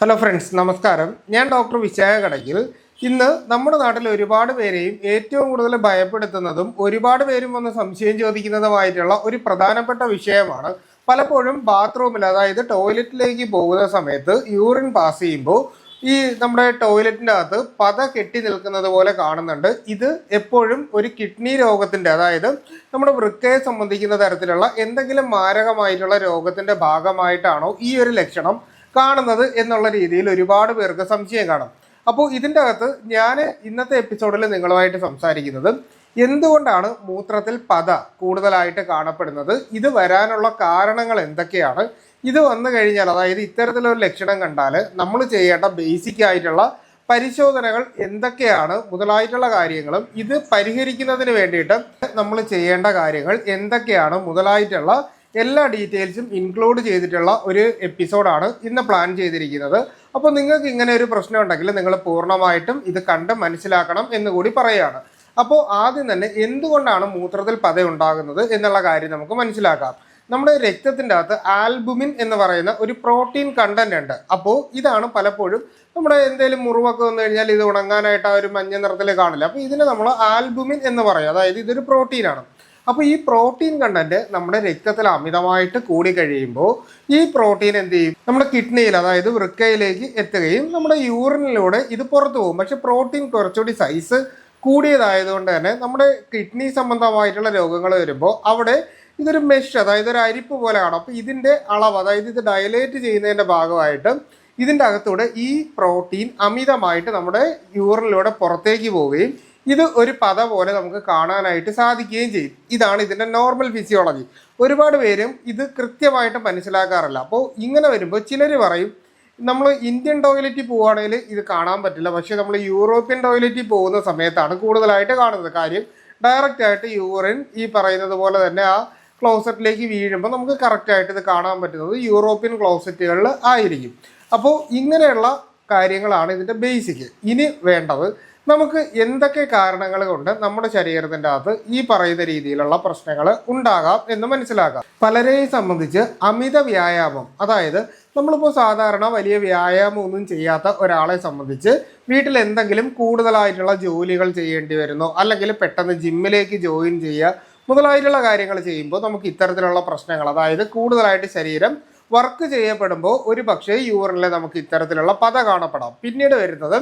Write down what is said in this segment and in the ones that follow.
Hello friends നമസ്കാരം. ഞാൻ doctor Vishakha Kadakkal ഇന്ന് നമ്മുടെ നാട്ടിൽ ഒരുപാട് പേരെയും ഏറ്റവും കൂടുതൽ ഭയപ്പെടുത്തുന്നതും ഒരുപാട് പേരും വന്ന് സംശയം ചോദിക്കുന്നതുമായിട്ടുള്ള ഒരു പ്രധാനപ്പെട്ട വിഷയമാണ്. പലപ്പോഴും ബാത്റൂമിൽ അതായത് ടോയ്ലറ്റിലേക്ക് പോകുന്ന സമയത്ത് യൂറിൻ പാസ് ചെയ്യുമ്പോൾ ഈ നമ്മുടെ ടോയ്ലറ്റിന്റെ അകത്ത് പത കെട്ടി നിൽക്കുന്നത് പോലെ കാണുന്നുണ്ട്. ഇത് എപ്പോഴും ഒരു കിഡ്നി രോഗത്തിന്റെ അതായത് നമ്മുടെ വൃക്കയെ സംബന്ധിക്കുന്ന തരത്തിലുള്ള എന്തെങ്കിലും മാരകമായിട്ടുള്ള രോഗത്തിന്റെ ഭാഗമായിട്ടാണോ ഈ ഒരു ലക്ഷണം കാണുന്നത് എന്നുള്ള രീതിയിൽ ഒരുപാട് പേർക്ക് സംശയം കാണും. അപ്പോൾ ഇതിന്റെ അകത്ത് ഞാൻ ഇന്നത്തെ എപ്പിസോഡിൽ നിങ്ങളുമായിട്ട് സംസാരിക്കുന്നത് എന്തുകൊണ്ടാണ് മൂത്രത്തിൽ പത കൂടുതലായിട്ട് കാണപ്പെടുന്നത്? ഇത് വരാനുള്ള കാരണങ്ങൾ എന്തൊക്കെയാണ്? ഇത് വന്നു കഴിഞ്ഞാൽ അതായത് ഇത്തരത്തിലൊരു ലക്ഷണം കണ്ടാൽ നമ്മൾ ചെയ്യേണ്ട ബേസിക് ആയിട്ടുള്ള പരിശോധനകൾ എന്തൊക്കെയാണ്? മുതലായിട്ടുള്ള കാര്യങ്ങളും ഇത് പരിഹരിക്കുന്നതിന് വേണ്ടിയിട്ട് നമ്മൾ ചെയ്യേണ്ട കാര്യങ്ങൾ എന്തൊക്കെയാണ്? മുതലായിട്ടുള്ള എല്ലാ ഡീറ്റെയിൽസും ഇൻക്ലൂഡ് ചെയ്തിട്ടുള്ള ഒരു എപ്പിസോഡാണ് ഇന്ന് പ്ലാൻ ചെയ്തിരിക്കുന്നത്. അപ്പോൾ നിങ്ങൾക്ക് ഇങ്ങനെ ഒരു പ്രശ്നം ഉണ്ടെങ്കിൽ നിങ്ങൾ പൂർണമായിട്ടും ഇത് കണ്ട് മനസ്സിലാക്കണം എന്ന് കൂടി പറയുകയാണ്. അപ്പോൾ ആദ്യം തന്നെ എന്തുകൊണ്ടാണ് മൂത്രത്തിൽ പത ഉണ്ടാകുന്നത് എന്നുള്ള കാര്യം നമുക്ക് മനസ്സിലാക്കാം. നമ്മുടെ രക്തത്തിന്റെ അകത്ത് ആൽബുമിൻ എന്ന് പറയുന്ന ഒരു പ്രോട്ടീൻ കണ്ടന്റ് ഉണ്ട്. അപ്പോൾ ഇതാണ് പലപ്പോഴും നമ്മുടെ എന്തെങ്കിലും മുറിവൊക്കെ വന്നു കഴിഞ്ഞാൽ ഇത് ഉണങ്ങാനായിട്ട് ആ ഒരു മഞ്ഞ നിറത്തിൽ കാണില്ല. അപ്പോൾ ഇതിനെ നമ്മൾ ആൽബുമിൻ എന്ന് പറയും. അതായത് ഇതൊരു പ്രോട്ടീനാണ്. അപ്പോൾ ഈ പ്രോട്ടീൻ കണ്ടന്റ് നമ്മുടെ രക്തത്തിൽ അമിതമായിട്ട് കൂടി കഴിയുമ്പോൾ ഈ പ്രോട്ടീൻ എന്ത് ചെയ്യും? നമ്മുടെ കിഡ്നിയിൽ അതായത് വൃക്കയിലേക്ക് എത്തുകയും നമ്മുടെ യൂറിനിലൂടെ ഇത് പുറത്തു പോകും. പക്ഷെ പ്രോട്ടീൻ കുറച്ചുകൂടി സൈസ് കൂടിയതായതുകൊണ്ട് തന്നെ നമ്മുടെ കിഡ്നി സംബന്ധമായിട്ടുള്ള രോഗങ്ങൾ വരുമ്പോൾ അവിടെ ഇതൊരു മെഷ് അതായത് ഒരു അരിപ്പ് പോലെയാണ്. അപ്പോൾ ഇതിന്റെ അളവ് അതായത് ഇത് ഡയലേറ്റ് ചെയ്യുന്നതിന്റെ ഭാഗമായിട്ട് ഇതിന്റെ അകത്തൂടെ ഈ പ്രോട്ടീൻ അമിതമായിട്ട് നമ്മുടെ യൂറിനിലൂടെ പുറത്തേക്ക് പോവുകയും ഇത് ഒരു പത പോലെ നമുക്ക് കാണാനായിട്ട് സാധിക്കുകയും ചെയ്യും. ഇതാണ് ഇതിന്റെ നോർമൽ ഫിസിയോളജി ഒരുപാട് പേരും ഇത് കൃത്യമായിട്ട് മനസ്സിലാക്കാറില്ല. അപ്പോൾ ഇങ്ങനെ വരുമ്പോൾ ചിലർ പറയും നമ്മൾ ഇന്ത്യൻ ടോയ്ലറ്റിൽ പോവുകയാണെങ്കിൽ ഇത് കാണാൻ പറ്റില്ല. പക്ഷേ നമ്മൾ യൂറോപ്യൻ ടോയ്ലറ്റിൽ പോകുന്ന സമയത്താണ് കൂടുതലായിട്ട് കാണുന്നത്. കാര്യം ഡയറക്റ്റ് ആയിട്ട് യൂറിൻ ഈ പറയുന്നത് പോലെ തന്നെ ആ ക്ലോസറ്റിലേക്ക് വീഴുമ്പോൾ നമുക്ക് കറക്റ്റായിട്ട് ഇത് കാണാൻ പറ്റുന്നത് യൂറോപ്യൻ ക്ലോസറ്റുകളിൽ ആയിരിക്കും. അപ്പോൾ ഇങ്ങനെയുള്ള കാര്യങ്ങളാണ് ഇതിന്റെ ബേസിക് ഇനി വേണ്ടത് നമുക്ക് എന്തൊക്കെ കാരണങ്ങൾ കൊണ്ട് നമ്മുടെ ശരീരത്തിന്റെ അകത്ത് ഈ പറയുന്ന രീതിയിലുള്ള പ്രശ്നങ്ങൾ ഉണ്ടാകാം എന്ന് മനസ്സിലാക്കാം. പലരെയും സംബന്ധിച്ച് അമിത വ്യായാമം അതായത് നമ്മളിപ്പോൾ സാധാരണ വലിയ വ്യായാമം ഒന്നും ചെയ്യാത്ത ഒരാളെ സംബന്ധിച്ച് വീട്ടിൽ എന്തെങ്കിലും കൂടുതലായിട്ടുള്ള ജോലികൾ ചെയ്യേണ്ടി വരുന്നു അല്ലെങ്കിൽ പെട്ടെന്ന് ജിമ്മിലേക്ക് ജോയിൻ ചെയ്യുക മുതലായിട്ടുള്ള കാര്യങ്ങൾ ചെയ്യുമ്പോൾ നമുക്ക് ഇത്തരത്തിലുള്ള പ്രശ്നങ്ങൾ അതായത് കൂടുതലായിട്ട് ശരീരം വർക്ക് ചെയ്യപ്പെടുമ്പോൾ ഒരു പക്ഷേ യൂറിനിൽ നമുക്ക് ഇത്തരത്തിലുള്ള പത കാണപ്പെടാം. പിന്നീട് വരുന്നത്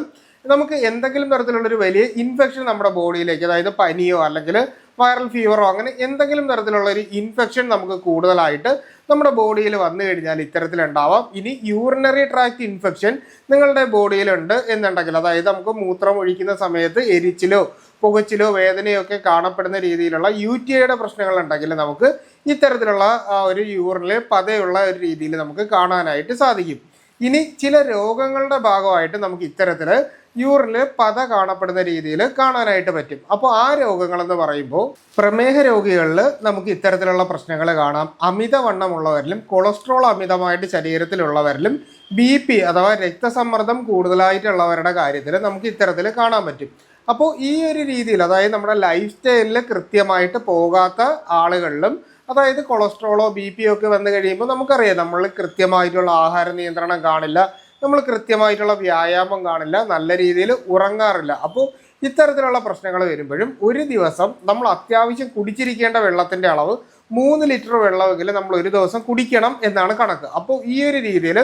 നമുക്ക് എന്തെങ്കിലും തരത്തിലുള്ള ഒരു വലിയ ഇൻഫെക്ഷൻ നമ്മുടെ ബോഡിയിലേക്ക് അതായത് പനിയോ അല്ലെങ്കിൽ വൈറൽ ഫീവറോ അങ്ങനെ എന്തെങ്കിലും തരത്തിലുള്ള ഒരു ഇൻഫെക്ഷൻ നമുക്ക് കൂടുതലായിട്ട് നമ്മുടെ ബോഡിയിൽ വന്നു കഴിഞ്ഞാൽ ഇത്തരത്തിലുണ്ടാവാം. ഇനി യൂറിനറി ട്രാക്ട് ഇൻഫെക്ഷൻ നിങ്ങളുടെ ബോഡിയിലുണ്ട് എന്നുണ്ടെങ്കിൽ അതായത് നമുക്ക് മൂത്രം ഒഴിക്കുന്ന സമയത്ത് എരിച്ചിലോ പുകച്ചിലോ വേദനയോ ഒക്കെ കാണപ്പെടുന്ന രീതിയിലുള്ള യു ടി ഐയുടെ പ്രശ്നങ്ങൾ ഉണ്ടെങ്കിൽ നമുക്ക് ഇത്തരത്തിലുള്ള ഒരു യൂറിനിൽ പതയുള്ള ഒരു രീതിയിൽ നമുക്ക് കാണാനായിട്ട് സാധിക്കും. ഇനി ചില രോഗങ്ങളുടെ ഭാഗമായിട്ട് നമുക്ക് ഇത്തരത്തിൽ യൂറിനിൽ പത കാണപ്പെടുന്ന രീതിയിൽ കാണാനായിട്ട് പറ്റും. അപ്പോൾ ആ രോഗങ്ങൾ എന്ന് പറയുമ്പോൾ പ്രമേഹ രോഗികളിൽ നമുക്ക് ഇത്തരത്തിലുള്ള പ്രശ്നങ്ങൾ കാണാം. അമിതവണ്ണമുള്ളവരിലും കൊളസ്ട്രോൾ അമിതമായിട്ട് ശരീരത്തിലുള്ളവരിലും ബി പി അഥവാ രക്തസമ്മർദ്ദം കൂടുതലായിട്ടുള്ളവരുടെ കാര്യത്തിൽ നമുക്ക് ഇത്തരത്തിൽ കാണാൻ പറ്റും. അപ്പോൾ ഈ ഒരു രീതിയിൽ അതായത് നമ്മുടെ ലൈഫ് സ്റ്റൈലിൽ കൃത്യമായിട്ട് പോകാത്ത ആളുകളിലും അതായത് കൊളസ്ട്രോളോ ബി പിയോ ഒക്കെ വന്നു കഴിയുമ്പോൾ നമുക്കറിയാം നമ്മൾ കൃത്യമായിട്ടുള്ള ആഹാര നിയന്ത്രണം കാണില്ല. നമ്മൾ കൃത്യമായിട്ടുള്ള വ്യായാമം കാണില്ല നല്ല രീതിയിൽ ഉറങ്ങാറില്ല. അപ്പോൾ ഇത്തരത്തിലുള്ള പ്രശ്നങ്ങൾ വരുമ്പോഴും ഒരു ദിവസം നമ്മൾ അത്യാവശ്യം കുടിച്ചിരിക്കേണ്ട വെള്ളത്തിന്റെ അളവ് മൂന്ന് ലിറ്റർ വെള്ളമെങ്കിലും നമ്മൾ ഒരു ദിവസം കുടിക്കണം എന്നാണ് കണക്ക്. അപ്പോൾ ഈ ഒരു രീതിയിൽ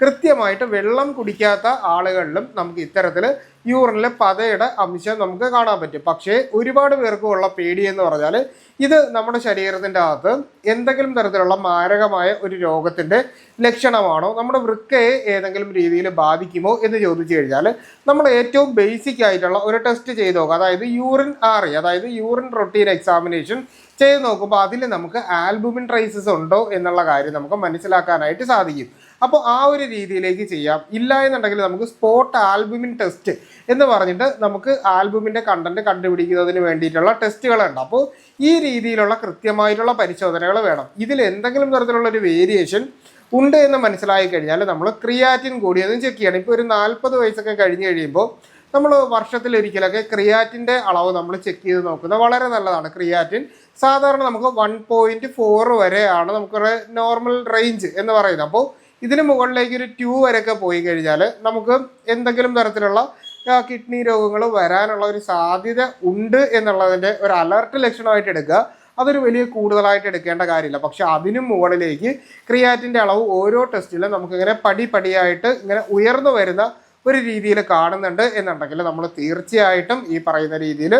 കൃത്യമായിട്ട് വെള്ളം കുടിക്കാത്ത ആളുകളിലും നമുക്ക് ഇത്തരത്തിൽ യൂറിനിലെ പതയുടെ അംശം നമുക്ക് കാണാൻ പറ്റും. പക്ഷേ ഒരുപാട് പേർക്കുമുള്ള പേടി എന്ന് പറഞ്ഞാൽ ഇത് നമ്മുടെ ശരീരത്തിന്റെ അകത്ത് എന്തെങ്കിലും തരത്തിലുള്ള മാരകമായ ഒരു രോഗത്തിന്റെ ലക്ഷണമാണോ നമ്മുടെ വൃക്കയെ ഏതെങ്കിലും രീതിയിൽ ബാധിക്കുമോ എന്ന് ചോദിച്ചു കഴിഞ്ഞാൽ നമ്മൾ ഏറ്റവും ബേസിക് ആയിട്ടുള്ള ഒരു ടെസ്റ്റ് ചെയ്ത് നോക്കുക. അതായത് യൂറിൻ ആർ അതായത് യൂറിൻ റൊട്ടീൻ എക്സാമിനേഷൻ ചെയ്ത് നോക്കുമ്പോൾ അതിൽ നമുക്ക് ആൽബുമിൻ ട്രൈസസ് ഉണ്ടോ എന്നുള്ള കാര്യം നമുക്ക് മനസ്സിലാക്കാനായിട്ട് സാധിക്കും. അപ്പോൾ ആ ഒരു രീതിയിലേക്ക് ചെയ്യാം. ഇല്ല എന്നുണ്ടെങ്കിൽ നമുക്ക് സ്പോട്ട് ആൽബുമിൻ ടെസ്റ്റ് എന്ന് പറഞ്ഞിട്ട് നമുക്ക് ആൽബുമിന്റെ കണ്ടന്റ് കണ്ടുപിടിക്കുന്നതിന് വേണ്ടിയിട്ടുള്ള ടെസ്റ്റുകളുണ്ട് അപ്പോൾ ഈ രീതിയിലുള്ള കൃത്യമായിട്ടുള്ള പരിശോധനകൾ വേണം. ഇതിൽ എന്തെങ്കിലും തരത്തിലുള്ള ഒരു വേരിയേഷൻ ഉണ്ട് എന്ന് മനസ്സിലായി കഴിഞ്ഞാൽ നമ്മൾ ക്രിയാറ്റിൻ കൂടി അതും ചെക്ക് ചെയ്യണം. ഇപ്പോൾ ഒരു നാൽപ്പത് വയസ്സൊക്കെ കഴിഞ്ഞ് കഴിയുമ്പോൾ നമ്മൾ വർഷത്തിലൊരിക്കലൊക്കെ ക്രിയാറ്റിന്റെ അളവ് നമ്മൾ ചെക്ക് ചെയ്ത് നോക്കുന്നത് വളരെ നല്ലതാണ്. ക്രിയാറ്റിൻ സാധാരണ നമുക്ക് വൺ പോയിന്റ് ഫോർ വരെയാണ് നമുക്കൊരു നോർമൽ റേഞ്ച് എന്ന് പറയുന്നത്. അപ്പോൾ ഇതിന് മുകളിലേക്ക് ഒരു ട്യൂ വരെയൊക്കെ പോയി കഴിഞ്ഞാൽ നമുക്ക് എന്തെങ്കിലും തരത്തിലുള്ള കിഡ്നി രോഗങ്ങൾ വരാനുള്ള ഒരു സാധ്യത ഉണ്ട് എന്നുള്ളതിന്റെ ഒരു അലർട്ട് ലക്ഷണമായിട്ട് എടുക്കുക. അതൊരു വലിയ കൂടുതലായിട്ട് എടുക്കേണ്ട കാര്യമില്ല. പക്ഷെ അതിനും മുകളിലേക്ക് ക്രിയാറ്റിന്റെ അളവ് ഓരോ ടെസ്റ്റിലും നമുക്കിങ്ങനെ പടി പടിയായിട്ട് ഇങ്ങനെ ഉയർന്നു വരുന്ന ഒരു രീതിയിൽ കാണുന്നുണ്ട് എന്നുണ്ടെങ്കിൽ നമ്മൾ തീർച്ചയായിട്ടും ഈ പറയുന്ന രീതിയിൽ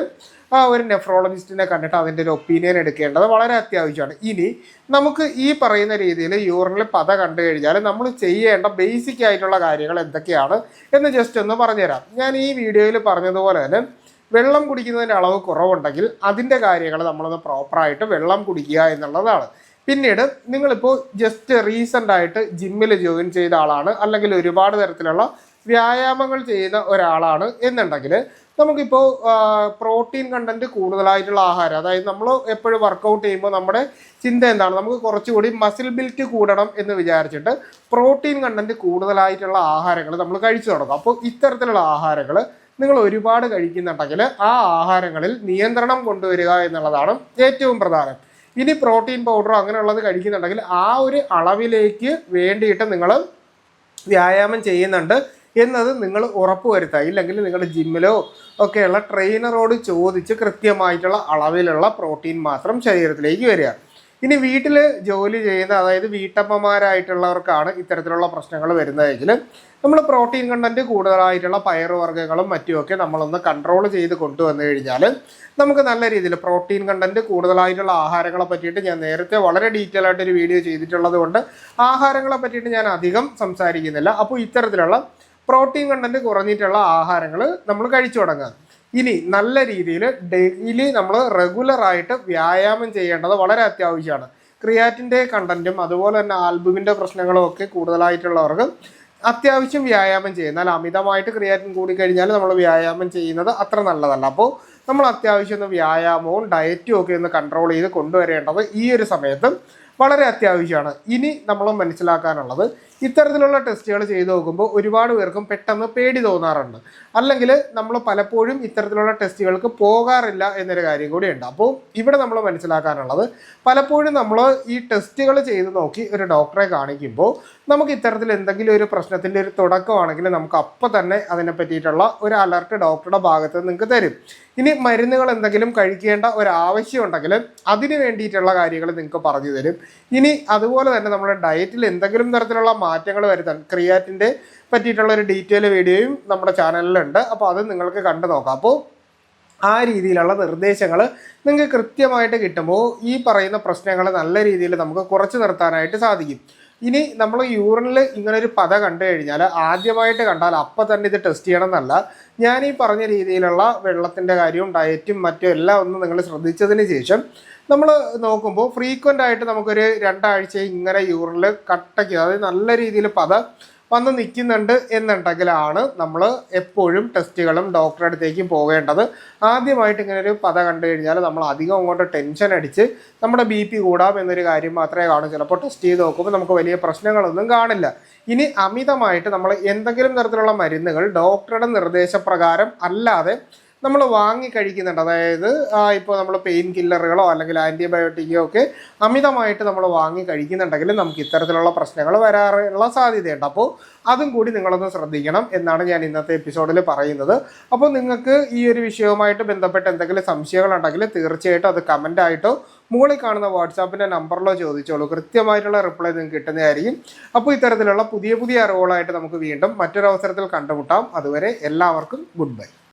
ഒരു നെഫ്രോളജിസ്റ്റിനെ കണ്ടിട്ട് അതിന്റെ ഒരു ഒപ്പീനിയൻ എടുക്കേണ്ടത് വളരെ അത്യാവശ്യമാണ്. ഇനി നമുക്ക് ഈ പറയുന്ന രീതിയിൽ യൂറിനിൽ പത കണ്ടു കഴിഞ്ഞാൽ നമ്മൾ ചെയ്യേണ്ട ബേസിക് ആയിട്ടുള്ള കാര്യങ്ങൾ എന്തൊക്കെയാണ് എന്ന് ജസ്റ്റ് ഒന്ന് പറഞ്ഞുതരാം. ഞാൻ ഈ വീഡിയോയിൽ പറഞ്ഞതുപോലെ തന്നെ വെള്ളം കുടിക്കുന്നതിന്റെ അളവ് കുറവുണ്ടെങ്കിൽ അതിന്റെ കാര്യങ്ങൾ നമ്മളൊന്ന് പ്രോപ്പറായിട്ട് വെള്ളം കുടിക്കുക എന്നുള്ളതാണ്. പിന്നീട് നിങ്ങളിപ്പോൾ ജസ്റ്റ് റീസെന്റ് ആയിട്ട് ജിമ്മിൽ ജോയിൻ ചെയ്ത ആളാണ് അല്ലെങ്കിൽ ഒരുപാട് തരത്തിലുള്ള വ്യായാമങ്ങൾ ചെയ്യുന്ന ഒരാളാണ് എന്നുണ്ടെങ്കിൽ നമുക്കിപ്പോൾ പ്രോട്ടീൻ കണ്ടന്റ് കൂടുതലായിട്ടുള്ള ആഹാരം അതായത് നമ്മൾ എപ്പോഴും വർക്കൗട്ട് ചെയ്യുമ്പോൾ നമ്മുടെ ചിന്ത എന്താണ്? നമുക്ക് കുറച്ചുകൂടി മസിൽ ബിൽറ്റ് കൂടണം എന്ന് വിചാരിച്ചിട്ട് പ്രോട്ടീൻ കണ്ടന്റ് കൂടുതലായിട്ടുള്ള ആഹാരങ്ങൾ നമ്മൾ കഴിച്ചു തുടങ്ങും. അപ്പോൾ ഇത്തരത്തിലുള്ള ആഹാരങ്ങൾ നിങ്ങൾ ഒരുപാട് കഴിക്കുന്നുണ്ടെങ്കിൽ ആ ആഹാരങ്ങളിൽ നിയന്ത്രണം കൊണ്ടുവരിക എന്നുള്ളതാണ് ഏറ്റവും പ്രധാനം. ഇനി പ്രോട്ടീൻ പൗഡറോ അങ്ങനെയുള്ളത് കഴിക്കുന്നുണ്ടെങ്കിൽ ആ ഒരു അളവിലേക്ക് വേണ്ടിയിട്ട് നിങ്ങൾ വ്യായാമം ചെയ്യുന്നുണ്ട്. എന്നത് നിങ്ങൾ ഉറപ്പുവരുത്തുക ഇല്ലെങ്കിൽ നിങ്ങളുടെ ജിമ്മിലോ ഒക്കെയുള്ള ട്രെയിനറോട് ചോദിച്ച് കൃത്യമായിട്ടുള്ള അളവിലുള്ള പ്രോട്ടീൻ മാത്രം ശരീരത്തിലേക്ക് വരിക. ഇനി വീട്ടിൽ ജോലി ചെയ്യുന്ന അതായത് വീട്ടമ്മമാരായിട്ടുള്ളവർക്കാണ് ഇത്തരത്തിലുള്ള പ്രശ്നങ്ങൾ വരുന്നതെങ്കിൽ നമ്മൾ പ്രോട്ടീൻ കണ്ടന്റ് കൂടുതലായിട്ടുള്ള പയറുവർഗങ്ങളും മറ്റുമൊക്കെ നമ്മളൊന്ന് കൺട്രോൾ ചെയ്ത് കൊണ്ടുവന്നു കഴിഞ്ഞാൽ നമുക്ക് നല്ല രീതിയിൽ പ്രോട്ടീൻ കണ്ടന്റ് കൂടുതലായിട്ടുള്ള ആഹാരങ്ങളെ പറ്റിയിട്ട് ഞാൻ നേരത്തെ വളരെ ഡീറ്റെയിൽ ആയിട്ടൊരു വീഡിയോ ചെയ്തിട്ടുള്ളത് കൊണ്ട് ആഹാരങ്ങളെ പറ്റിയിട്ട് ഞാൻ അധികം സംസാരിക്കുന്നില്ല. അപ്പോൾ ഇത്തരത്തിലുള്ള പ്രോട്ടീൻ കണ്ടന്റ് കുറഞ്ഞിട്ടുള്ള ആഹാരങ്ങൾ നമ്മൾ കഴിച്ചു തുടങ്ങുക ഇനി നല്ല രീതിയിൽ ഡെയിലി നമ്മൾ റെഗുലർ ആയിട്ട് വ്യായാമം ചെയ്യേണ്ടത് വളരെ അത്യാവശ്യമാണ്. ക്രിയാറ്റിന്റെ കണ്ടന്റും അതുപോലെ തന്നെ ആൽബുമിന്റെ പ്രശ്നങ്ങളും ഒക്കെ കൂടുതലായിട്ടുള്ളവർക്ക് അത്യാവശ്യം വ്യായാമം ചെയ്യും. എന്നാൽ അമിതമായിട്ട് ക്രിയാറ്റിൻ കൂടി കഴിഞ്ഞാൽ നമ്മൾ വ്യായാമം ചെയ്യുന്നത് അത്ര നല്ലതല്ല. അപ്പോൾ നമ്മൾ അത്യാവശ്യം ഒന്ന് വ്യായാമവും ഡയറ്റും ഒക്കെ ഒന്ന് കൺട്രോൾ ചെയ്ത് കൊണ്ടുവരേണ്ടത് ഈ ഒരു സമയത്ത് വളരെ അത്യാവശ്യമാണ്. ഇനി നമ്മൾ മനസ്സിലാക്കാനുള്ളത് ഇത്തരത്തിലുള്ള ടെസ്റ്റുകൾ ചെയ്തു നോക്കുമ്പോൾ ഒരുപാട് പേർക്കും പെട്ടെന്ന് പേടി തോന്നാറുണ്ട്. അല്ലെങ്കിൽ നമ്മൾ പലപ്പോഴും ഇത്തരത്തിലുള്ള ടെസ്റ്റുകൾക്ക് പോകാറില്ല എന്നൊരു കാര്യം കൂടിയുണ്ട്. അപ്പോൾ ഇവിടെ നമ്മൾ മനസ്സിലാക്കാനുള്ളത് പലപ്പോഴും നമ്മൾ ഈ ടെസ്റ്റുകൾ ചെയ്ത് നോക്കി ഒരു ഡോക്ടറെ കാണിക്കുമ്പോൾ നമുക്ക് ഇത്തരത്തിൽ എന്തെങ്കിലും ഒരു പ്രശ്നത്തിന്റെ ഒരു തുടക്കമാണെങ്കിൽ നമുക്ക് അപ്പം തന്നെ അതിനെ പറ്റിയിട്ടുള്ള ഒരു അലർട്ട് ഡോക്ടറുടെ ഭാഗത്ത് നിങ്ങൾക്ക് തരും. ഇനി മരുന്നുകൾ എന്തെങ്കിലും കഴിക്കേണ്ട ഒരു ആവശ്യം ഉണ്ടെങ്കിൽ അതിന് വേണ്ടിയിട്ടുള്ള കാര്യങ്ങൾ നിങ്ങൾക്ക് പറഞ്ഞു തരും. ഇനി അതുപോലെ തന്നെ നമ്മുടെ ഡയറ്റിൽ എന്തെങ്കിലും തരത്തിലുള്ള മാറ്റങ്ങൾ വരുത്താൻ ക്രിയാറ്റിന്റെ പറ്റിയിട്ടുള്ള ഒരു ഡീറ്റെയിൽ വീഡിയോയും നമ്മുടെ ചാനലിലുണ്ട്. അപ്പോൾ അത് നിങ്ങൾക്ക് കണ്ടു നോക്കാം. അപ്പോൾ ആ രീതിയിലുള്ള നിർദ്ദേശങ്ങൾ നിങ്ങൾക്ക് കൃത്യമായിട്ട് കിട്ടുമ്പോൾ ഈ പറയുന്ന പ്രശ്നങ്ങൾ നല്ല രീതിയിൽ നമുക്ക് കുറച്ച് നിർത്താനായിട്ട് സാധിക്കും. ഇനി നമ്മൾ യൂറിനിൽ ഇങ്ങനെ ഒരു പത കണ്ടു കഴിഞ്ഞാൽ ആദ്യമായിട്ട് കണ്ടാൽ അപ്പം തന്നെ ഇത് ടെസ്റ്റ് ചെയ്യണം എന്നല്ല ഞാൻ ഈ പറഞ്ഞ രീതിയിലുള്ള വെള്ളത്തിന്റെ കാര്യവും ഡയറ്റും മറ്റും എല്ലാം ഒന്ന് നിങ്ങൾ ശ്രദ്ധിച്ചതിന് ശേഷം നമ്മൾ നോക്കുമ്പോൾ ഫ്രീക്വന്റ് ആയിട്ട് നമുക്കൊരു രണ്ടാഴ്ച ഇങ്ങനെ യൂറിൽ കട്ടയ്ക്ക് അതായത് നല്ല രീതിയിൽ പത വന്ന് നിൽക്കുന്നുണ്ട് എന്നുണ്ടെങ്കിലാണ് നമ്മൾ എപ്പോഴും ടെസ്റ്റുകളും ഡോക്ടറെ അടുത്തേക്കും പോകേണ്ടത്. ആദ്യമായിട്ട് ഇങ്ങനെ ഒരു പത കണ്ടു കഴിഞ്ഞാൽ നമ്മൾ അധികം അങ്ങോട്ട് ടെൻഷൻ അടിച്ച് നമ്മുടെ ബി പി കൂടാം എന്നൊരു കാര്യം മാത്രമേ കാണൂ. ചിലപ്പോൾ ടെസ്റ്റ് ചെയ്ത് നോക്കുമ്പോൾ നമുക്ക് വലിയ പ്രശ്നങ്ങളൊന്നും കാണില്ല. ഇനി അമിതമായിട്ട് നമ്മൾ എന്തെങ്കിലും തരത്തിലുള്ള മരുന്നുകൾ ഡോക്ടറുടെ നിർദ്ദേശപ്രകാരം അല്ലാതെ നമ്മൾ വാങ്ങി കഴിക്കുന്നുണ്ട്. അതായത് ഇപ്പോൾ നമ്മൾ പെയിൻ കില്ലറുകളോ അല്ലെങ്കിൽ ആന്റിബയോട്ടിക്കോ ഒക്കെ അമിതമായിട്ട് നമ്മൾ വാങ്ങി കഴിക്കുന്നുണ്ടെങ്കിൽ നമുക്ക് ഇത്തരത്തിലുള്ള പ്രശ്നങ്ങൾ വരാറുള്ള സാധ്യതയുണ്ട്. അപ്പോൾ അതും കൂടി നിങ്ങളൊന്ന് ശ്രദ്ധിക്കണം എന്നാണ് ഞാൻ ഇന്നത്തെ എപ്പിസോഡിൽ പറയുന്നത്. അപ്പോൾ നിങ്ങൾക്ക് ഈ ഒരു വിഷയവുമായിട്ട് ബന്ധപ്പെട്ട് എന്തെങ്കിലും സംശയങ്ങളുണ്ടെങ്കിൽ തീർച്ചയായിട്ടും അത് കമന്റായിട്ടോ മുകളിൽ കാണുന്ന വാട്സാപ്പിന്റെ നമ്പറിലോ ചോദിച്ചോളൂ. കൃത്യമായിട്ടുള്ള റിപ്ലൈ നിങ്ങൾക്ക് കിട്ടുന്നതായിരിക്കും. അപ്പോൾ ഇത്തരത്തിലുള്ള പുതിയ പുതിയ അറിവുകളായിട്ട് നമുക്ക് വീണ്ടും മറ്റൊരവസരത്തിൽ കണ്ടുമുട്ടാം. അതുവരെ എല്ലാവർക്കും ഗുഡ് ബൈ.